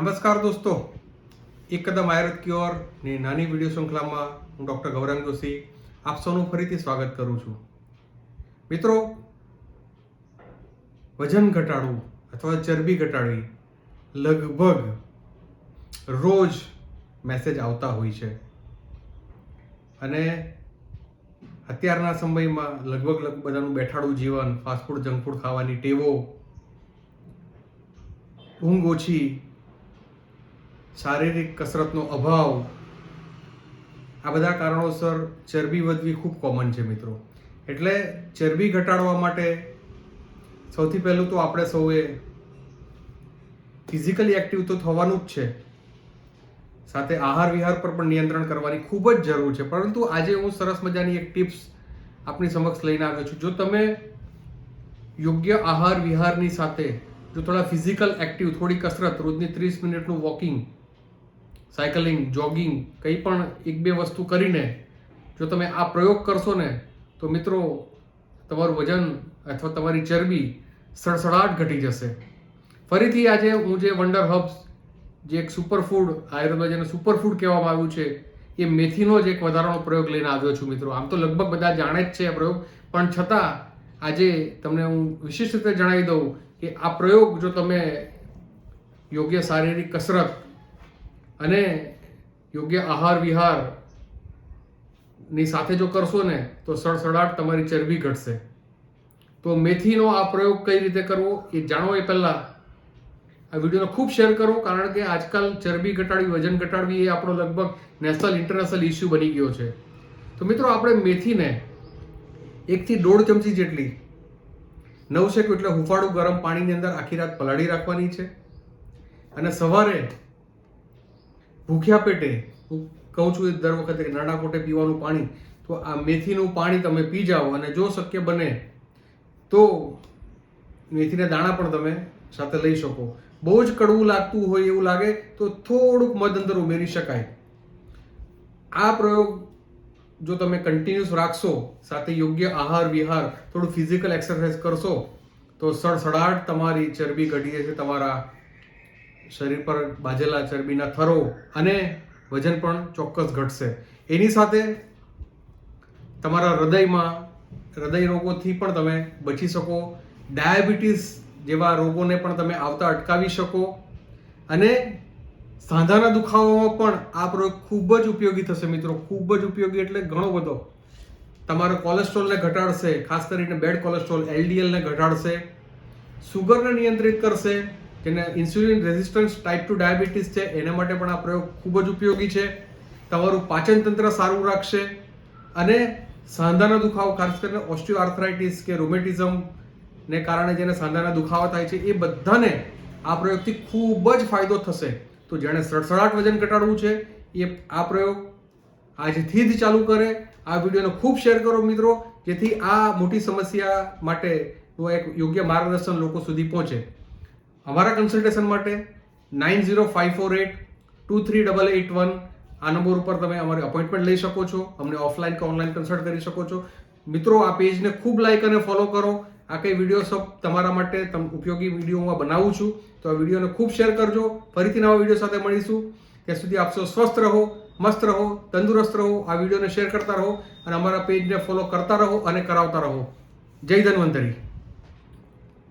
નમસ્કાર દોસ્તો. એકદમ કદમ આયુર્વેદ ક્યોરની નાની વીડિયો શૃંખલામાં હું ડૉક્ટર ગૌરાંગ જોશી આપ સૌનું ફરીથી સ્વાગત કરું છું. મિત્રો, વજન ઘટાડવું અથવા ચરબી ઘટાડવી લગભગ રોજ મેસેજ આવતા હોય છે. અને અત્યારના સમયમાં લગભગ લગભગ બધાનું બેઠાડું જીવન ફાસ્ટફૂડ જંક ફૂડ ખાવાની ટેવો ઊંઘ ઓછી શારીરિક કસરતનો અભાવ, આ બધા કારણોસર ચરબી વધવી ખૂબ કોમન છે મિત્રો. એટલે ચરબી ઘટાડવા માટે સૌથી પહેલું તો આપણે સૌએ ફિઝિકલી એક્ટિવ તો થવાનું જ છે. સાથે આહાર વિહાર પર પણ નિયંત્રણ કરવાની ખૂબ જ જરૂર છે. પરંતુ આજે હું સરસ મજાની એક ટિપ્સ આપની સમક્ષ લઈને આવ્યો છું. જો તમે યોગ્ય આહાર વિહારની સાથે જો થોડા ફિઝિકલ એક્ટિવ થોડી કસરત, રોજની ત્રીસ મિનિટનું વોકિંગ સાયકલિંગ, જોગિંગ, કંઈ પણ એક બે વસ્તુ કરીને જો તમે આ પ્રયોગ કરશો ને, તો મિત્રો તમારું વજન અથવા તમારી ચરબી સડસડાટ ઘટી જશે. ફરીથી આજે હું જે વંડર હબ્સ જે એક સુપરફૂડ આયુર્વેદ જેને સુપરફૂડ કહેવામાં આવ્યું છે, એ મેથીનો જ એક વધારાનો પ્રયોગ લઈને આવ્યો છું મિત્રો. આમ તો લગભગ બધા જાણે જ છે આ પ્રયોગ, પણ છતાં આજે તમને હું વિશિષ્ટ રીતે જણાવી દઉં કે આ પ્રયોગ જો તમે યોગ્ય શારીરિક કસરત અને યોગ્ય આહાર વિહારની સાથે જો કરશો ને, તો સડસડાટ તમારી ચરબી ઘટશે. તો મેથીનો આ પ્રયોગ કઈ રીતે કરવો એ જાણો એ પહેલાં. આ વિડીયોને ખૂબ શેર કરો, કારણ કે આજકાલ ચરબી ઘટાડવી, વજન ઘટાડવી એ આપણો લગભગ નેશનલ, ઇન્ટરનેશનલ ઇસ્યુ બની ગયો છે. તો મિત્રો, આપણે મેથીને એકથી દોઢ ચમચી જેટલી નવશેક એટલે હુંફાળું ગરમ પાણીની અંદર આખી રાત પલાળી રાખવાની છે. અને સવારે ભૂખ્યા પેટે, હું કહું છું એ દર વખતે કે નાના કોટે પીવાનું પાણી, તો આ મેથીનું પાણી તમે પી જાઓ અને જો શક્ય બને તો મેથીના દાણા પણ તમે સાથે લઈ શકો. બહુ જ કડવું લાગતું હોય એવું લાગે તો થોડુંક મધ અંદર ઉમેરી શકાય. આ પ્રયોગ જો તમે કન્ટિન્યુઅસ રાખશો, સાથે યોગ્ય આહાર, વિહાર, થોડું ફિઝિકલ એક્સરસાઇઝ કરશો, તો સડસડાટ તમારી ચરબી ઘટી જશે, તમારા શરીર પર બાજેલા ચરબીના થરો અને વજન પણ ચોક્કસ ઘટશે. એની સાથે તમારા હૃદયમાં, હૃદય રોગોથી પણ તમે બચી શકો. ડાયાબિટીસ જેવા રોગોને પણ તમે આવતા અટકાવી શકો. અને સાંધાના દુખાવામાં પણ આ પ્રયોગ ખૂબ જ ઉપયોગી થશે મિત્રો. ખૂબ જ ઉપયોગી એટલે ઘણો બધો. તમારો કોલેસ્ટ્રોલને ઘટાડશે, ખાસ કરીને બેડ કોલેસ્ટ્રોલ, એલડીએલને ઘટાડશે. સુગરને નિયંત્રિત કરશે. જેને insulin resistance type two diabetes છે, એના માટે પણ આ પ્રયોગ ખૂબ જ ઉપયોગી છે. તમારું પાચન તંત્ર સારું રાખશે અને સાંધાનો દુખાવો, ખાસ કરીને ઓસ્ટિયો આર્થરાઇટિસ કે રોમેટિઝમ ને કારણે જેને સાંધાના દુખાવા થાય છે, એ બધાને આ પ્રયોગથી ખૂબ જ ફાયદો થશે. તો જેણે સડસડાટ વજન ઘટાડવું છે, એ આ પ્રયોગ આજથી જ ચાલુ કરે. આ વિડીયોને ખૂબ શેર કરો મિત્રો, જેથી આ મોટી સમસ્યા માટેનું એક યોગ્ય માર્ગદર્શન લોકો સુધી પહોંચે. અમારા કન્સલ્ટેશન માટે nine zero five four eight two three double eight one આ નંબર ઉપર તમે અમારી અપોઇન્ટમેન્ટ લઈ શકો છો. અમને ઓફલાઈન કે ઓનલાઈન કન્સલ્ટ કરી શકો છો. મિત્રો, આ પેજને ખૂબ લાઈક અને ફોલો કરો. આ કઈ વીડિયો સબ તમારા માટે તમ ઉપયોગી વીડિયો બનાવું છું. તો આ વિડીયોને ખૂબ શેર કરજો. ફરીથી નવા વીડિયો સાથે મળીશું. ત્યાં સુધી આપશો સ્વસ્થ રહો, મસ્ત રહો, તંદુરસ્ત રહો, આ વિડીયોને શેર કરતા રહો અને અમારા પેજને ફોલો કરતા રહો અને કરાવતા રહો. જય ધન્વંતરી.